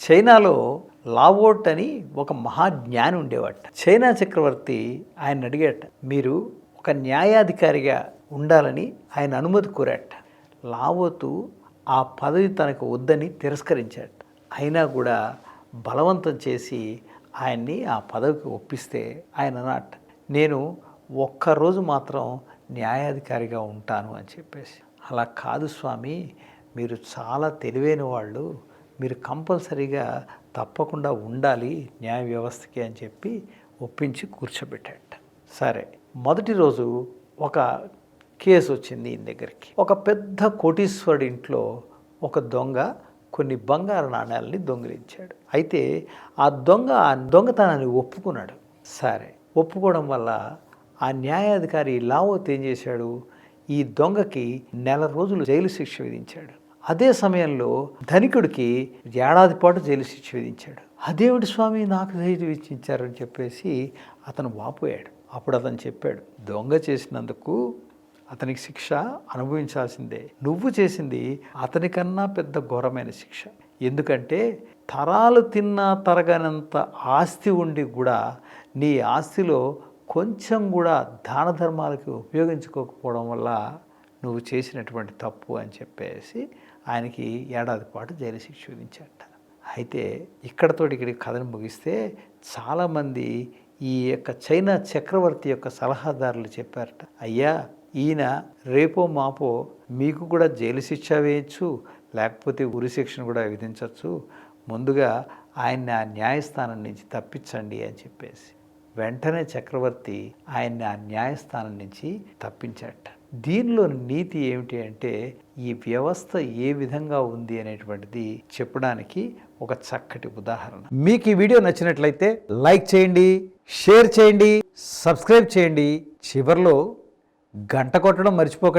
చైనాలో లావోట్ అని ఒక మహాజ్ఞాని ఉండేవాట. చైనా చక్రవర్తి ఆయన అడిగాట మీరు ఒక న్యాయాధికారిగా ఉండాలని ఆయన అనుమతి కోరాట. లావోతు ఆ పదవి తనకు వద్దని తిరస్కరించాడు అయినా కూడా బలవంతం చేసి ఆయన్ని ఆ పదవికి ఒప్పిస్తే ఆయన అన్నట్టు నేను ఒక్కరోజు మాత్రం న్యాయాధికారిగా ఉంటాను అని చెప్పేసి. అలా కాదు స్వామి మీరు చాలా తెలివైన వాళ్ళు. మీరు కంపల్సరీగా తప్పకుండా ఉండాలి న్యాయ వ్యవస్థకి అని చెప్పి ఒప్పించి కూర్చోబెట్టాడు సరే మొదటి రోజు ఒక కేసు వచ్చింది ఈయన దగ్గరికి. ఒక పెద్ద కోటీశ్వరుడి ఇంట్లో ఒక దొంగ కొన్ని బంగారు నాణ్యాలని దొంగిలించాడు. అయితే ఆ దొంగ ఆ దొంగతనాన్ని ఒప్పుకున్నాడు. సరే ఒప్పుకోవడం వల్ల ఆ న్యాయాధికారి లావోత్ ఏం చేశాడు? ఈ దొంగకి నెల రోజులు జైలు శిక్ష విధించాడు. అదే సమయంలో ధనికుడికి ఏడాది పాటు జైలు శిక్ష విధించాడు. అదేమిటి స్వామి నాకు జైలు విధించారని చెప్పేసి అతను వాపోయాడు. అప్పుడు అతను చెప్పాడు దొంగ చేసినందుకు అతనికి శిక్ష అనుభవించాల్సిందే. నువ్వు చేసింది అతనికన్నా పెద్ద ఘోరమైన శిక్ష. ఎందుకంటే తరాలు తిన్నా తరగనంత ఆస్తి ఉండి కూడా నీ ఆస్తిలో కొంచెం కూడా దాన ధర్మాలకి ఉపయోగించుకోకపోవడం వల్ల నువ్వు చేసినటువంటి తప్పు అని చెప్పేసి ఆయనకి ఏడాది పాటు జైలు శిక్ష విధించాట అయితే ఇక్కడతోటి ఇక్కడ కథను ముగిస్తే చాలామంది ఈ యొక్క చైనా చక్రవర్తి యొక్క సలహాదారులు చెప్పారట. అయ్యా ఈయన రేపో మాపో మీకు కూడా జైలు శిక్ష వేయచ్చు లేకపోతే ఉరి శిక్షను కూడా విధించవచ్చు ముందుగా ఆయన్ని ఆ న్యాయస్థానం నుంచి తప్పించండి అని చెప్పేసి వెంటనే చక్రవర్తి ఆయన్ని ఆ న్యాయస్థానం నుంచి తప్పించాట దీనిలో నీతి ఏమిటి అంటే ఈ వ్యవస్థ ఏ విధంగా ఉంది అనేటువంటిది చెప్పడానికి ఒక చక్కటి ఉదాహరణ. మీకు ఈ వీడియో నచ్చినట్లయితే లైక్ చేయండి షేర్ చేయండి సబ్స్క్రైబ్ చేయండి. చివరిలో గంట కొట్టడం మర్చిపోకండి.